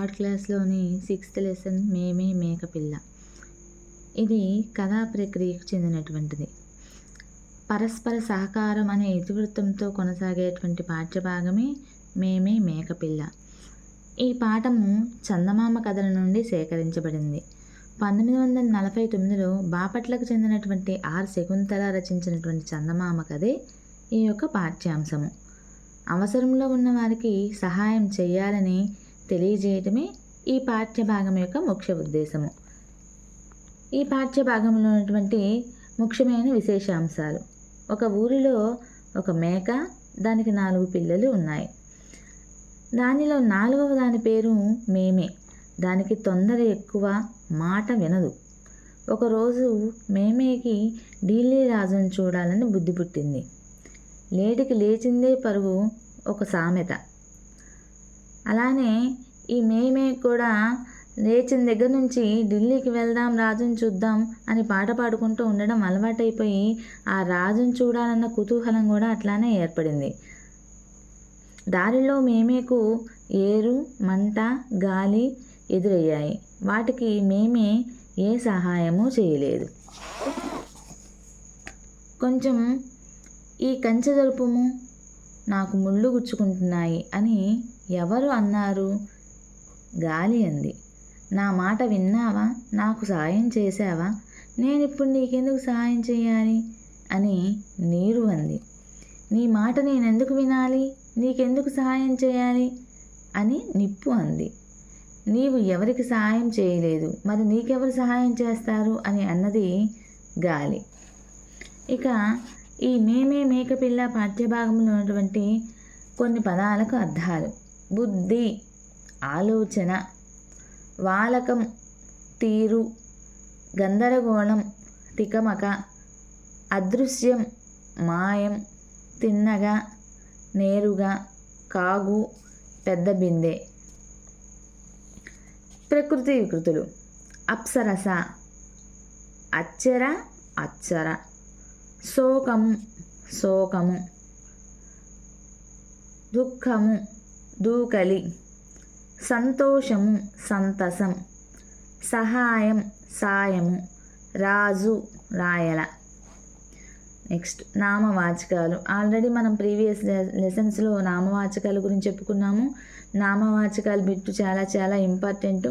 Third క్లాస్లోని sixth lesson మేమే మేకపిల్ల ఇది కథా ప్రక్రియకు చెందినటువంటిది. పరస్పర సహకారం అనే ఇతివృత్తంతో కొనసాగేటువంటి పాఠ్యభాగమే మేమే మేకపిల్ల ఈ పాఠము చందమామ కథల నుండి సేకరించబడింది. పంతొమ్మిది వందల నలభై తొమ్మిదిలో బాపట్లకు చెందినటువంటి ఆర్ శకుంతల రచించినటువంటి చందమామ కథే ఈ యొక్క పాఠ్యాంశము. అవసరంలో ఉన్న వారికి సహాయం చేయాలని తెలియజేయటమే ఈ పాఠ్యభాగం యొక్క ముఖ్య ఉద్దేశము. ఈ పాఠ్యభాగంలో ఉన్నటువంటి ముఖ్యమైన విశేషాంశాలు. ఒక ఊరిలో ఒక మేక దానికి నాలుగు పిల్లలు ఉన్నాయి. దానిలో నాలుగవ దాని పేరు మేమే. దానికి తొందర ఎక్కువ మాట వినదు. ఒకరోజు మేమేకి ఢిల్లీ రాజును చూడాలని బుద్ధి పుట్టింది. లేటికి లేచిందే పరుగు ఒక సామెత. అలానే ఈ మేమే కూడా లేచిన దగ్గర నుంచి ఢిల్లీకి వెళ్దాం రాజుని చూద్దాం అని పాట పాడుకుంటూ ఉండడం అలవాటైపోయి ఆ రాజుని చూడాలన్న కుతూహలం కూడా అట్లానే ఏర్పడింది. దారిలో మేమేకు ఏరు మంట గాలి ఎదురయ్యాయి. వాటికి మేమే ఏ సహాయము చేయలేదు. కొంచెం ఈ కంచె జరుపుము. నాకు ముళ్ళు గుచ్చుకుంటున్నాయి అని ఎవరు అన్నారు? గాలి అంది. నా మాట విన్నావా? నాకు సాయం చేశావా? నేను ఇప్పుడు నీకెందుకు సహాయం చేయాలి? అని నీరు అంది. నీ మాట నేనెందుకు వినాలి? నీకెందుకు సహాయం చేయాలి? అని నిప్పు అంది. నీవు ఎవరికి సహాయం చేయలేదు మరి నీకెవరు సహాయం చేస్తారు? అని అన్నది గాలి. ఇక ఈ మేమే మేకపిల్ల పాఠ్యభాగంలో ఉన్నటువంటి కొన్ని పదాలకు అర్థాలు. బుద్ధి ఆలోచన వాలకం తీరు గందరగోళం తికమక అదృశ్యం మాయం తిన్నగా నేరుగా కాగు పెద్ద బిందె. ప్రకృతి వికృతులు. అప్సరస అచ్చర అచ్చర. శోకము శోకము. దుఃఖము దూకలి. సంతోషము సంతసం. సహాయం సాయము. రాజు రాయల. నెక్స్ట్ నామవాచకాలు. ఆల్రెడీ మనం ప్రీవియస్ లెసన్స్లో నామవాచకాల గురించి చెప్పుకున్నాము. నామవాచకాలు బిట్టు చాలా చాలా ఇంపార్టెంట్.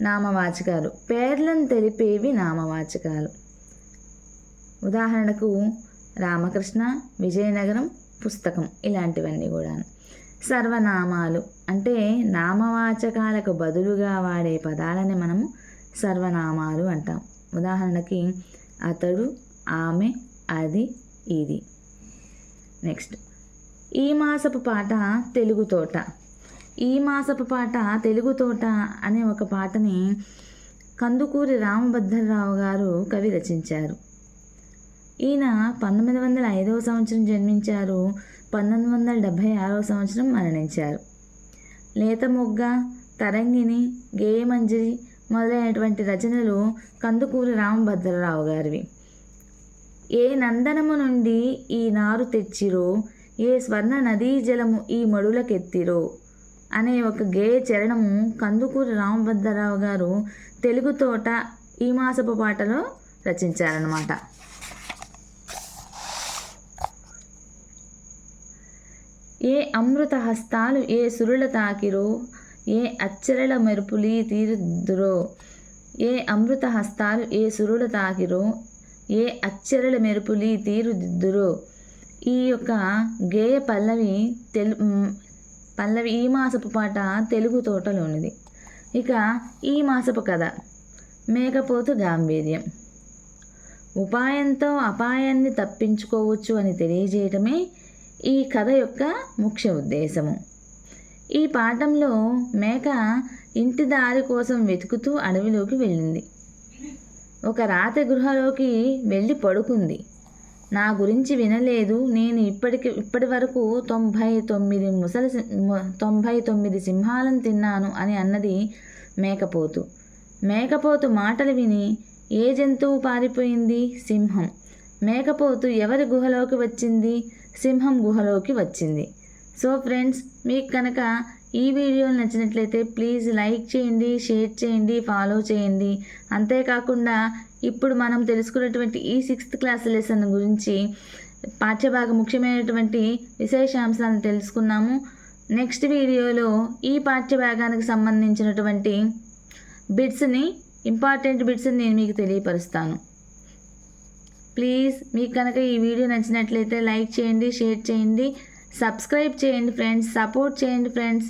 నామవాచకాలు. పేర్లను తెలిపేవి నామవాచకాలు. ఉదాహరణకు రామకృష్ణ విజయనగరం పుస్తకం ఇలాంటివన్నీ కూడా సర్వనామాలు అంటే నామవాచకాలకు బదులుగా వాడే పదాలని మనము సర్వనామాలు అంటాం. ఉదాహరణకి అతడు ఆమె అది ఇది. నెక్స్ట్. ఈ మాసపు పాట తెలుగు తోట. ఈ మాసపు పాట తెలుగు తోట అనే ఒక పాటని కందుకూరి రామభద్రరావు గారు కవి రచించారు. ఈయన పంతొమ్మిది వందల ఐదవ సంవత్సరం జన్మించారు పంతొమ్మిది వందల డెబ్భై ఆరవ సంవత్సరం మరణించారు. లేత మొగ్గ తరంగిణి గేయమంజరి మొదలైనటువంటి రచనలు కందుకూరి రామభద్రరావు గారివి. ఏ నందనము నుండి ఈ నారు తెచ్చిరో ఏ స్వర్ణ నదీ జలము ఈ మడులకెత్తిరో అనే ఒక గేయ చరణము కందుకూరి రామభద్రరావు గారు తెలుగు తోట ఈ మాసపు పాటలో రచించారనమాట ఏ అమృత హస్తాలు ఏ సురుల తాకిరో ఏ అచ్చరల మెరుపులి తీరుదురో ఏ అమృత హస్తాలు ఏ సురుల తాకిరో ఏ అచ్చరల మెరుపులి తీరుదిద్దురో ఈ యొక్క గేయ పల్లవి తెలు పల్లవి ఈ మాసపు పాట తెలుగు తోటలోనిది. ఇక ఈ మాసపు కథ మేకపోతు గాంభీర్యం. ఉపాయంతో అపాయాన్ని తప్పించుకోవచ్చు అని తెలియజేయటమే ఈ కథ యొక్క ముఖ్య ఉద్దేశము. ఈ పాఠంలో మేక ఇంటి దారి కోసం వెతుకుతూ అడవిలోకి వెళ్ళింది. ఒక రాత్రి గృహలోకి వెళ్ళి పడుకుంది. నా గురించి వినలేదు. నేను ఇప్పటికి ఇప్పటి వరకు తొంభై తొమ్మిది ముసలి తొంభై తొమ్మిది సింహాలను తిన్నాను అని అన్నది మేకపోతు. మేకపోతు మాటలు విని ఏ జంతువు పారిపోయింది? సింహం. మేకపోతు ఎవరి గుహలోకి వచ్చింది? సింహం గుహలోకి వచ్చింది. సో ఫ్రెండ్స్ మీకు కనుక ఈ వీడియో నచ్చినట్లయితే ప్లీజ్ లైక్ చేయండి షేర్ చేయండి ఫాలో చేయండి. అంతేకాకుండా ఇప్పుడు మనం తెలుసుకున్నటువంటి ఈ సిక్స్త్ క్లాస్ లెసన్ గురించి పాఠ్యభాగ ముఖ్యమైనటువంటి విశేషాంశాలను తెలుసుకున్నాము. నెక్స్ట్ వీడియోలో ఈ పాఠ్యభాగానికి సంబంధించినటువంటి బిట్స్ని ఇంపార్టెంట్ బిట్స్ని నేను మీకు తెలియపరుస్తాను. ప్లీజ్ మీకు కనుక ఈ వీడియో నచ్చినట్లయితే లైక్ చేయండి షేర్ చేయండి సబ్స్క్రైబ్ చేయండి ఫ్రెండ్స్ సపోర్ట్ చేయండి ఫ్రెండ్స్.